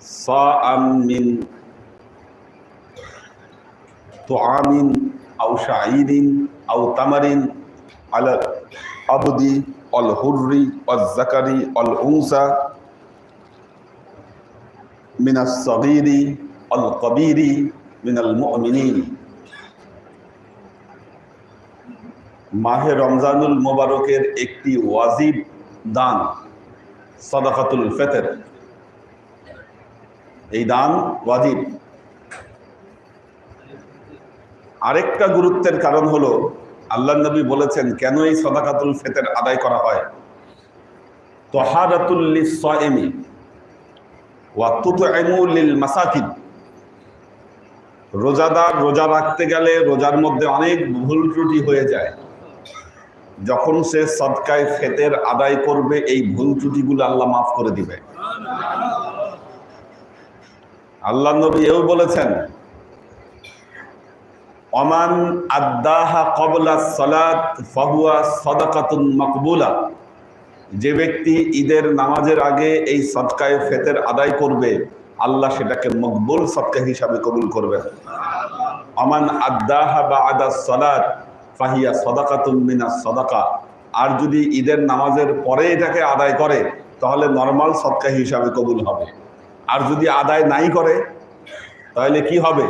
صاعا من طعام أو شعير أو تمر على العبد والحر والذكر والأنثى من الصغير والكبير من المؤمنين মাহে রমজানুল মোবারকের একটি ওয়াজিব দান সদাকাতুল ফেতর এই দান ওয়াজিব। আরেকটা গুরুত্বের কারণ হলো, আল্লাহ নবী বলেছেন, কেন এই সদাকাতুল ফেতের আদায় করা হয়? তহারাতুল্লি সয়েমি মাসাকিন। রোজাদার রোজা রাখতে গেলে রোজার মধ্যে অনেক ভুল ত্রুটি হয়ে যায়। যখন সে সদকায় ফেতের আদায় করবে, এই ভুল ত্রুটিগুলো আল্লাহ মাফ করে দিবে। আল্লাহ নবী এও বলেছেন, অমান আদাহা কবলা সালাত ফাহুয়া সদাকাতুন মকবুলা। যে ব্যক্তি ঈদের নামাজের আগে এই সদকায় ফেতের আদায় করবে, আল্লাহ সেটাকে মকবুল সদকা হিসাবে কবুল করবেন। অমান আদাহা বা আদা সালাত ফাহিয়া সদাকাতুন মিনা সদাকা। আর যদি ঈদের নামাজের পরে এটাকে আদায় করে, তাহলে নর্মাল সদকা হিসাবে কবুল হবে। আর যদি আদায় নাই করে, তাহলে কি হবে?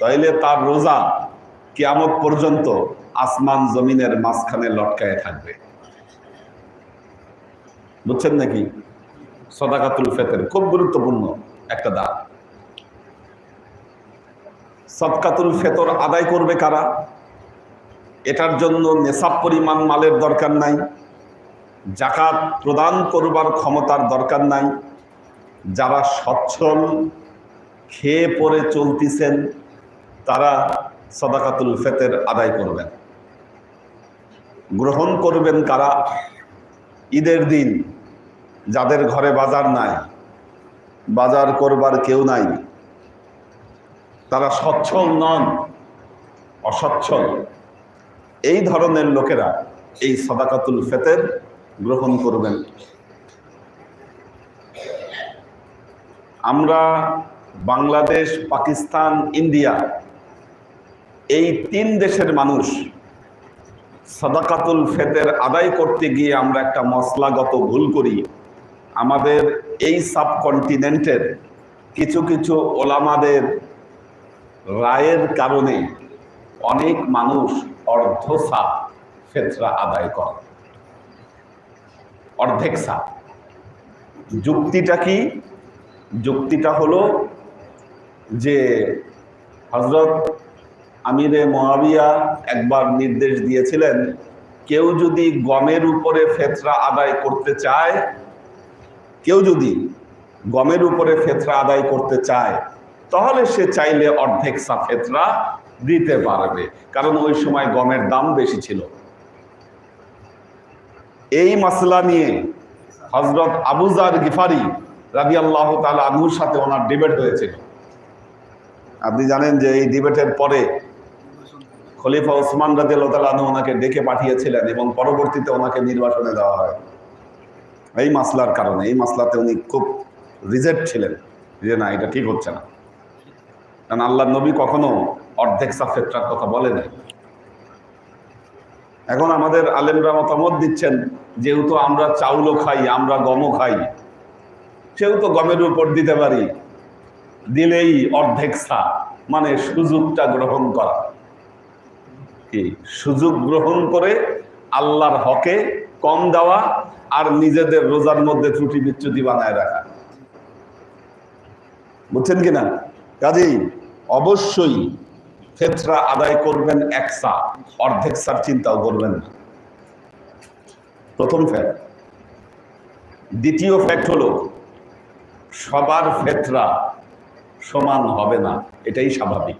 তাহলে তার রোজা কেয়ামত পর্যন্ত আসমান জমিনের মাঝখানে লটকায় থাকবে। বুঝছেন নাকি? সদাকাতুল ফেতের, খুব গুরুত্বপূর্ণ একটা দান। সদকাতুল ফেতর আদায় করবে কারা? এটার জন্য নেশাব পরিমাণ মালের দরকার নাই, জাকাত প্রদান করবার ক্ষমতার দরকার নাই। যারা সচ্ছল, খেয়ে পরে চলতেছেন, তারা সদাকাতুল ফেতের আদায় করবেন। গ্রহণ করবেন কারা? ঈদের দিন যাদের ঘরে বাজার নাই, বাজার করবার কেউ নাই, তারা সচ্ছল নন, অসচ্ছল। এই ধরনের লোকেরা এই সদাকাতুল ফেতের গ্রহণ করবেন। আমরা বাংলাদেশ, পাকিস্তান, ইন্ডিয়া এই তিন দেশের মানুষ সাদাকাতুল ফেতের আদায় করতে গিয়ে আমরা একটা মশলাগত ভুল করি। আমাদের এই সাবকন্টিনেন্টের কিছু কিছু ওলামাদের রায়ের কারণে অনেক মানুষ অর্ধ সাপ ফেতরা আদায় করে। অর্ধেক সাপ যুক্তিটা কি? যুক্তিটা হলো যে হজরত আমিরে মহাবিয়া একবার নির্দেশ দিয়েছিলেন, কেউ যদি গমের উপরে ফেতরা আদায় করতে চায়, কেউ যদি গমের উপরে ফেতরা আদায় করতে চায়, তাহলে সে চাইলে অর্ধেক সা ফেতরা দিতে পারবে, কারণ ওই সময় গমের দাম বেশি ছিল। এই মাসলা নিয়ে হজরত আবুজার গিফারি রাজি আল্লাহ তালা আনহুর সাথে ওনার ডিবেট হয়েছিল। আপনি জানেন যে এই ডিবেটের পরে খলিফা ওসমান রাজি আল্লাহ তালা আনহু ওনাকে ডেকে পাঠিয়েছিলেন এবং পরবর্তীতে ওনাকে নির্বাসনে দেওয়া হয়। এই মাসলার কারণে, এই মাসলাতে উনি খুব রিজেক্ট ছিলেন যে না, এটা ঠিক হচ্ছে না। কারণ আল্লাহ নবী কখনো অর্ধেক সাফেত্রার কথা বলে নাই। এখন আমাদের আলেমরা মতামত দিচ্ছেন, যেহেতু আমরা চাউলও খাই, আমরা গমও খাই সেহেতু গমের উপর দিতে পারি। দিলেই অর্ধেক সা মানে সুযোগটা গ্রহণ করা। কি? সুযোগ গ্রহণ করে আল্লাহর হকে কম দেওয়া আর নিজেদের রোজার মধ্যে ত্রুটি বিচ্যুতি বানায় রাখা। বুঝছেন কিনা? কাজেই অবশ্যই ফেতরা আদায় করবেন এক সা অর্ধেক সার চিন্তাও করবেন না। প্রথম ফ্যাক্ট দ্বিতীয় ফ্যাক্ট হলো সবার ফেতরা সমান হবে না, এটাই স্বাভাবিক।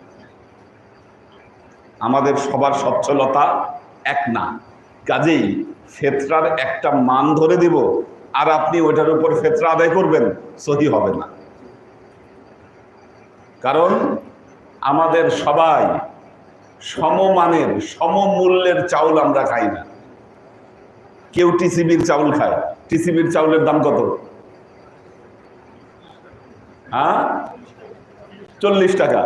আমাদের সবার সচ্ছলতা এক না। কাজেই ফেতরার একটা মান ধরে দিব, আর আপনি ওইটার উপর ফেতরা আদায় করবেন, সহি হবে না। কারণ আমাদের সবাই সমমানের, সমমূল্যের চাউল আমরা খাই না। কেউ টিসিবির চাউল খায়, টিসিবির চাউলের দাম কত? হ্যাঁ? চল্লিশ টাকা।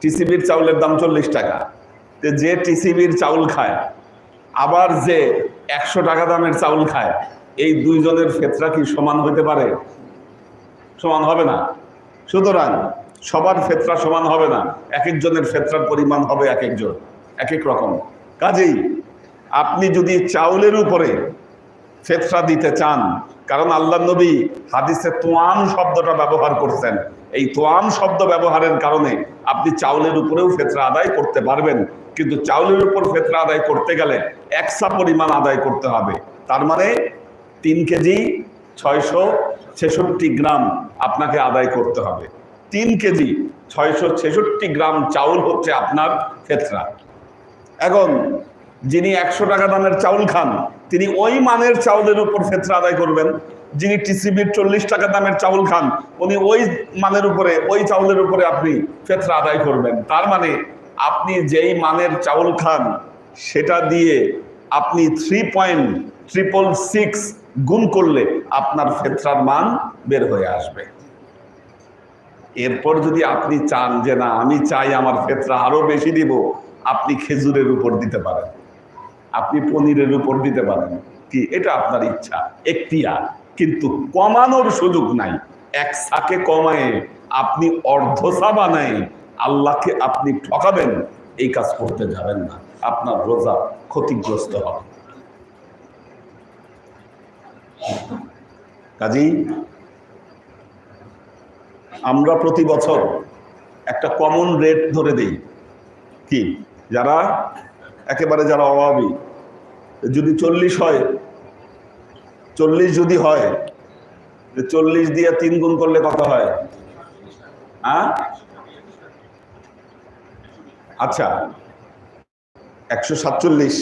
টিসিবির চাউলের দাম চল্লিশ টাকা। যে টিসিবির চাউল খায়, আবার যে একশো টাকা দামের চাউল খায়, এই দুইজনের ফেতরা কি সমান হইতে পারে? সমান হবে না। সুতরাং সবার ফেতরা সমান হবে না। এক একজনের ফেতরার পরিমাণ হবে এক একজন, এক এক রকম। কাজেই আপনি যদি চাউলের উপরে ফেতরা দিতে চান। কারণ আল্লাহ নবী হাদিসে তোয়াম শব্দটা ব্যবহার করছেন। এই তোয়াম শব্দ ব্যবহারের কারণে আপনি চাউলের উপরেও ফেতরা আদায় করতে পারবেন। কিন্তু চাউলের উপর ফেতরা আদায় করতে গেলে একসা পরিমাণ আদায় করতে হবে। তার মানে তিন কেজি ছয়শো ছেষট্টি গ্রাম আপনাকে আদায় করতে হবে। তিন কেজি ছয়শো ছেষট্টি গ্রাম চাউল হচ্ছে আপনার ফেতরা। এখন যিনি একশো টাকা দামের চাউল খান তিনি ওই মানের চাউলের উপর ফেতরা আদায় করবেন, যিনি টিসিবির চল্লিশ টাকা দামের চাউল খান, উনি ওই মানের উপরে, ওই চাউলের উপরে আপনি ফেতরা আদায় করবেন। তার মানে আপনি যেই মানের চাউল খান, সেটা দিয়ে আপনি থ্রি পয়েন্ট ট্রিপল সিক্স গুণ করলে আপনার ফেতরার মান বের হয়ে আসবে। এরপর যদি আপনি চান যে না, আমি চাই আমার ফেতরা আরও বেশি দিব, আপনি খেজুরের উপর দিতে পারেন। আপনি পনিরের উপর দিতে পারেন। কি? এটা আপনার ইচ্ছা, এখতিয়ার। কিন্তু কমানোর সুযোগ নাই। এক সাকে কমায় আপনি অর্ধসা বানায় আল্লাহকে আপনি ঠকাবেন, এই কাজ করতে যাবেন না। আপনার রোজা ক্ষতিগ্রস্ত হবে। কাজেই আমরা প্রতি বছর একটা কমন রেট ধরে দেই। কি? যারা একেবারে যারা অভাবী, যদি চল্লিশ হয়, চল্লিশ যদি হয় চল্লিশ দিয়ে তিন গুণ করলে কত হয়? আচ্ছা একশো সাতচল্লিশ।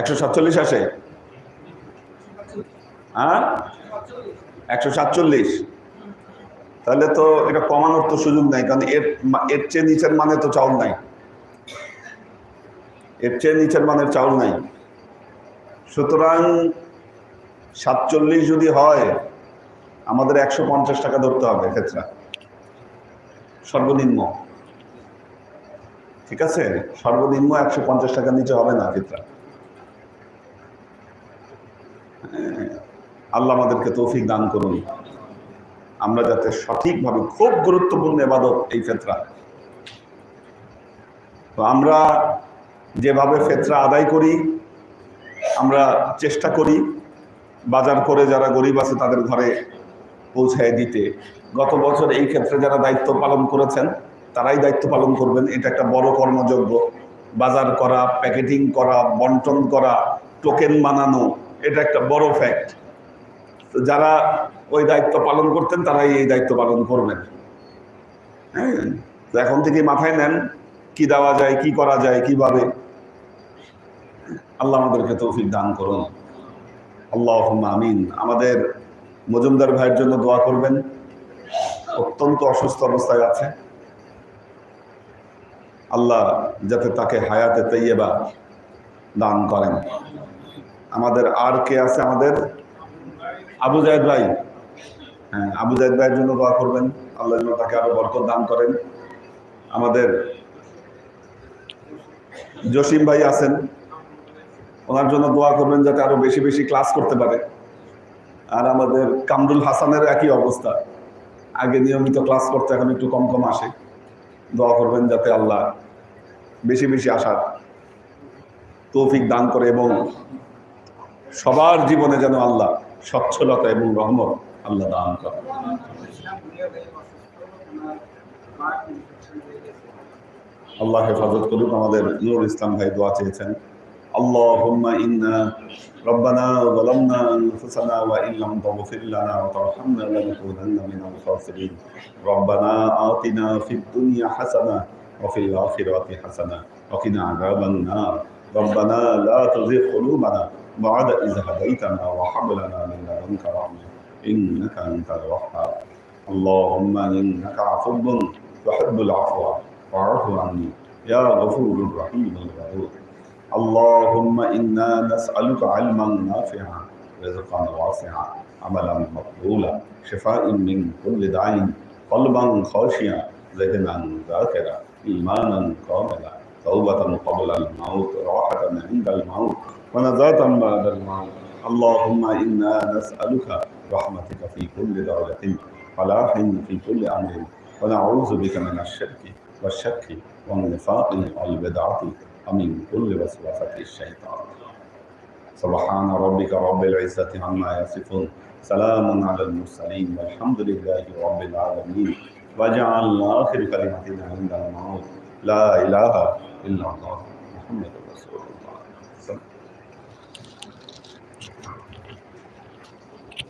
একশো সাতচল্লিশ আসে? হ্যাঁ একশো সাতচল্লিশ। তাহলে তো এটা কমানোর তো সুযোগ নাই, কারণ এর এর চেয়ে নিচের মানে তো চাউল নাই। এর চেয়ে নিচের মানের চাউল নাই। সুতরাং সাতচল্লিশ যদি হয়, আমাদের একশো পঞ্চাশ টাকা ধরতে হবে ক্ষেত্রে সর্বনিম্ন। ঠিক আছে? সর্বনিম্ন একশো পঞ্চাশ টাকার নিচে হবে না ক্ষেত্রে আল্লাহ আমাদেরকে তৌফিক দান করুন। আমরা যাতে সঠিকভাবে খুব গুরুত্বপূর্ণ এবাদত এই ফেতরা। তো আমরা যেভাবে ফেতরা আদায় করি, আমরা চেষ্টা করি বাজার করে যারা গরিব আছে তাদের ঘরে পৌঁছায় দিতে। গত বছর এই ক্ষেত্রে যারা দায়িত্ব পালন করেছেন, তারাই দায়িত্ব পালন করবেন। এটা একটা বড় কর্মযজ্ঞ। বাজার করা, প্যাকেটিং করা, বন্টন করা, টোকেন বানানো, এটা একটা বড় ফ্যাক্ট যারা ওই দায়িত্ব পালন করতেন, তারাই এই দায়িত্ব পালন করবেন। হ্যাঁ? এখন থেকে মাথায় নেন, কি দেওয়া যায়, কি করা যায়, কীভাবে। আল্লাহ আমাদেরকে তৌফিক দান করুন। আল্লাহ আমিন। আমাদের মজুমদার ভাইয়ের জন্য দোয়া করবেন। অত্যন্ত অসুস্থ অবস্থায় আছে। আল্লাহ যাতে তাকে হায়াতে তৈয়বা দান করেন। আমাদের আর কে আছে আমাদের? আবু জায়দ ভাই। হ্যাঁ আবু জায়দ ভাইয়ের জন্য দোয়া করবেন। আল্লাহ যেন তাকে আরও বরকত দান করেন। আমাদের জসিম ভাই আছেন। ওনার জন্য দোয়া করবেন যাতে আরও বেশি বেশি ক্লাস করতে পারে। আর আমাদের কামরুল হাসানের একই অবস্থা। আগে নিয়মিত ক্লাস করতে, এখন একটু কম কম আসে। দোয়া করবেন যাতে আল্লাহ বেশি বেশি আসার তৌফিক দান করে এবং সবার জীবনে যেন আল্লাহ সচ্ছলতা এবং রহমত আল্লাহ দান করে আল্লাহ হেফাজত করুক আমাদের নুরুল ইসলাম ভাই দোয়া চেয়েছেন اللهم إنا ربنا ظلمنا أنفسنا وإن لم تغفر لنا وترحمنا لنكونن من الخاسرين ربنا آتنا في الدنيا حسنة وفي الآخرة حسنة وقنا عذاب النار ربنا لا تزغ قلوبنا بعد إذ هديتنا وهب لنا من لدنك رحمة إنك أنت الوهاب. اللهم إنك عفو تحب العفو. فاعف عني يا غفور رحيم الغفور. اللهم إنا نسألك علما نافعا رزقا واسعا عملا مقبولا شفاء من كل داء قلبا خاشعا ذهنا ذاكرا إيمانا كاملا توبة قبل الموت راحة عند الموت ونجاة بعد الموت. اللهم إنا نسألك رحمتك في كل دولة فلاح في كل أمر. ونعوذ بك من الشرك والشك والنفاق والبدعة ومن كل وسوسة الشيطان. سبحان ربك رب العزة عما يصفون. سلام على المرسلين والحمد لله رب العالمين. وجعل آخر كلمتنا عند الموت. لا إله إلا الله. محمد